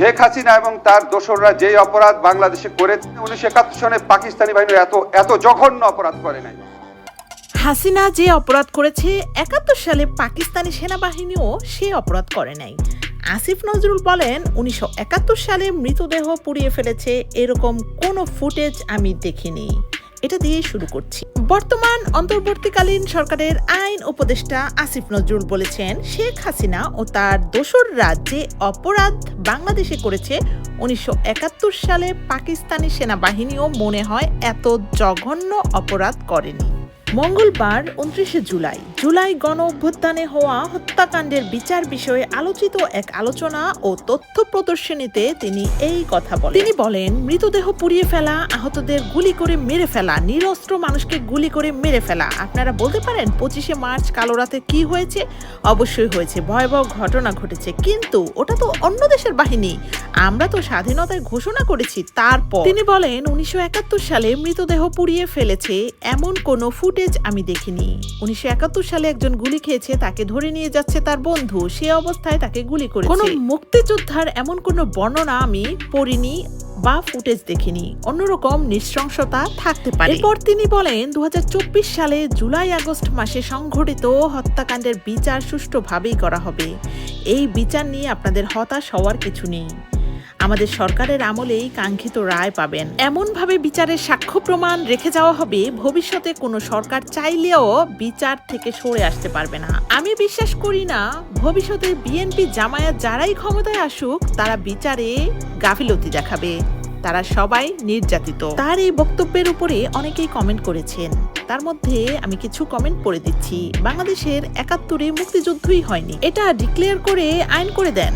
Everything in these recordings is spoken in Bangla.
শেখ হাসিনা এবং তার দোসররা যে অপরাধ বাংলাদেশে করে উনিশশো একাত্তর সনে পাকিস্তানি বাহিনী এত এত জঘন্য অপরাধ করে নাই। হাসিনা যে অপরাধ করেছে, একাত্তর সালে পাকিস্তানি সেনাবাহিনীও সে অপরাধ করে নাই। আসিফ নজরুল বলেন, উনিশশো একাত্তর সালে মৃতদেহ পুড়িয়ে ফেলেছে, এরকম কোনো ফুটেজ আমি দেখিনি। এটা দিয়ে শুরু করছি। বর্তমান অন্তর্বর্তীকালীন সরকারের আইন উপদেষ্টা আসিফ নজরুল বলেছেন, শেখ হাসিনা ও তার দোসর রাজ্যে অপরাধ বাংলাদেশে করেছে উনিশশো একাত্তর সালে পাকিস্তানি সেনাবাহিনীও মনে হয় এত জঘন্য অপরাধ করেনি। মঙ্গলবার উনত্রিশে জুলাই। জুলাই গণ অভ্যুত্থানে হওয়া হত্যাকাণ্ডের বিচার বিষয়ে আলোচিত এক আলোচনা ও তথ্য প্রদর্শনীতে তিনি এই কথা বলেন। তিনি বলেন, মৃতদেহ পুড়িয়ে ফেলা, আহতদের গুলি করে মেরে ফেলা, নিরস্ত্র মানুষকে গুলি করে মেরে ফেলা। আপনারা বলতে পারেন, পঁচিশে মার্চ কালো রাতে কি হয়েছে? অবশ্যই হয়েছে, ভয়াবহ ঘটনা ঘটেছে। কিন্তু ওটা তো অন্য দেশের বাহিনী। আমরা তো স্বাধীনতায় ঘোষণা করেছি, তারপর। তিনি বলেন, উনিশশো একাত্তর সালে মৃতদেহ পুড়িয়ে ফেলেছে এমন কোনো ফুটেজ আমি দেখিনি। উনিশশো একাত্তর সালে একজন গুলি খেয়েছে তাকে ধরে নিয়ে যাচ্ছে তার বন্ধু। সে অবস্থায় তাকে গুলি করে কোনো মুক্তিযোদ্ধার এমন কোনো বর্ণনা আমি পড়িনি বা ফুটেজ দেখিনি। অন্যরকম নৃশংসতা থাকতে পারে। এরপর তিনি বলেন দু হাজার চব্বিশ সালে জুলাই আগস্ট মাসে সংঘটিত হত্যাকাণ্ডের বিচার সুষ্ঠুভাবেই করা হবে। এই বিচার নিয়ে আপনাদের হতাশ হওয়ার কিছু নেই। আমাদের সরকারের আমলেই কাঙ্ক্ষিত রায় পাবেন। এমনভাবে বিচারের সাক্ষ্য প্রমাণ রেখে যাওয়া হবে, ভবিষ্যতে কোনো সরকার চাইলেও বিচার থেকে সরে আসতে পারবে না। আমি বিশ্বাস করি না, ভবিষ্যতে বিএনপি জামায়াত যারাই ক্ষমতায় আসুক, তারা বিচারে গাফিলতি দেখাবে। তারা সবাই নির্যাতিত। তার এই বক্তব্যের উপরে অনেকেই কমেন্ট করেছেন। তার মধ্যে আমি কিছু কমেন্ট পড়ে দিচ্ছি। বাংলাদেশের একাত্তরে মুক্তিযুদ্ধই হয়নি। এটা ডিক্লেয়ার করে আইন করে দেন।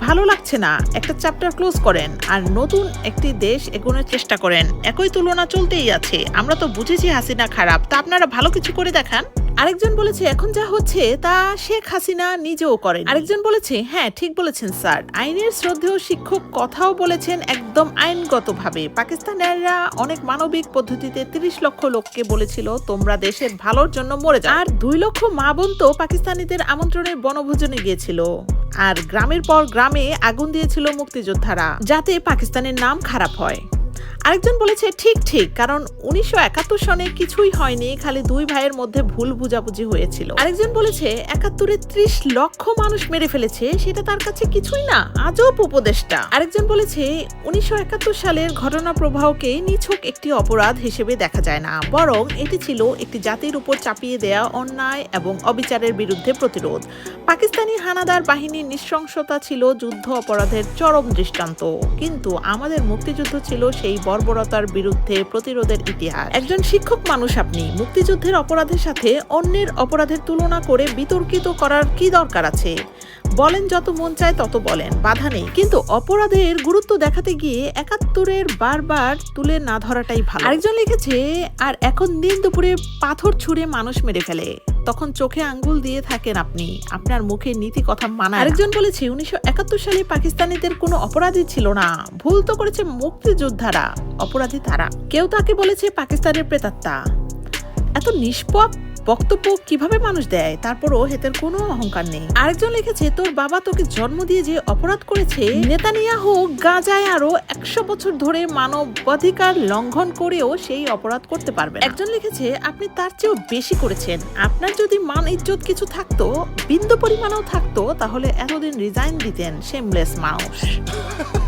ভালো লাগছে না। একটা চ্যাপ্টার ক্লোজ করেন আর নতুন একটি দেশ এগোনোর চেষ্টা করেন। একই তুলনা চলতেই আছে। আমরা তো বুঝেছি হাসিনা খারাপ। তা আপনারা ভালো কিছু করে দেখান। আরেকজন বলেছে, এখন যা হচ্ছে তা শেখ হাসিনা নিজেও করেন। আরেকজন বলেছে হ্যাঁ ঠিক বলেছেন, স্যার। আইনের শ্রদ্ধেয় শিক্ষক কথাও বলেছেন একদম আইনগতভাবে। পাকিস্তানিরা অনেক মানবিক পদ্ধতিতে তিরিশ লক্ষ লোককে বলেছিল, তোমরা দেশের ভালোর জন্য মরে যাও। আর দুই লক্ষ মা বোন তো পাকিস্তানিদের আমন্ত্রণে বনভোজনে গিয়েছিল। আর গ্রামের পর গ্রামে আগুন দিয়েছিল মুক্তিযোদ্ধারা যাতে পাকিস্তানের নাম খারাপ হয়। আরেকজন বলেছে, ঠিক ঠিক, কারণ উনিশশো একাত্তর সনে কিছুই হয়নি, খালি দুই ভাইয়ের মধ্যে ভুল বুঝাবুঝি হয়েছিল। আরেকজন বলেছে, একাত্তরে ত্রিশ লক্ষ মানুষ মেরে ফেলেছে, সেটা তার কাছে কিছুই না, আজব উপদেষ্টা। আরেকজন বলেছে, উনিশশো একাত্তর সালের ঘটনা প্রবাহকে নিছক একটি অপরাধ হিসেবে দেখা যায় না, বরং এটি ছিল একটি জাতির উপর চাপিয়ে দেয়া অন্যায় এবং অবিচারের বিরুদ্ধে প্রতিরোধ। পাকিস্তানি হানাদার বাহিনীর নৃশংসতা ছিল যুদ্ধ অপরাধের চরম দৃষ্টান্ত। কিন্তু আমাদের মুক্তিযুদ্ধ ছিল সেই বর্বরতার বিরুদ্ধে প্রতিরোধের ইতিহাস। একজন শিক্ষক মানুষ আপনি। মুক্তিযুদ্ধের অপরাধের সাথে অন্যের অপরাধের তুলনা করে বিতর্কিত করার কি দরকার আছে? বলেন যত মন চায় তত বলেন, বাধা নেই। কিন্তু অপরাধের গুরুত্ব দেখাতে গিয়ে একাত্তরের বারবার তুলে না ধরাটাই ভালো। আরেকজন লিখেছে, আর এখন দিন দুপুরে পাথর ছুঁড়ে মানুষ মেরে ফেলে। তখন চোখে আঙ্গুল দিয়ে থাকেন আপনি। আপনার মুখে নীতি কথা মানা আরেকজন বলেছে, উনিশশো একাত্তর সালে পাকিস্তানিদের কোনো অপরাধী ছিল না। ভুল তো করেছে মুক্তিযোদ্ধারা। অপরাধী তারা। কেউ তাকে বলেছে পাকিস্তানের প্রেতাত্মা। এত নিষ্পাপ বক্তব্য কীভাবে মানুষ দেয়, তারপরও হেতের কোনো অহংকার নেই। আরেকজন লিখেছে, তোর বাবা তোকে জন্ম দিয়ে যে অপরাধ করেছে, নেতানিয়াহু গাজায় আরও একশো বছর ধরে মানবাধিকার লঙ্ঘন করেও সেই অপরাধ করতে পারবে একজন লিখেছে, আপনি তার চেয়েও বেশি করেছেন। আপনার যদি মান ইজ্জত কিছু থাকতো, বিন্দু পরিমাণেও থাকতো, তাহলে এতদিন রিজাইন দিতেন শেমলেস মানুষ।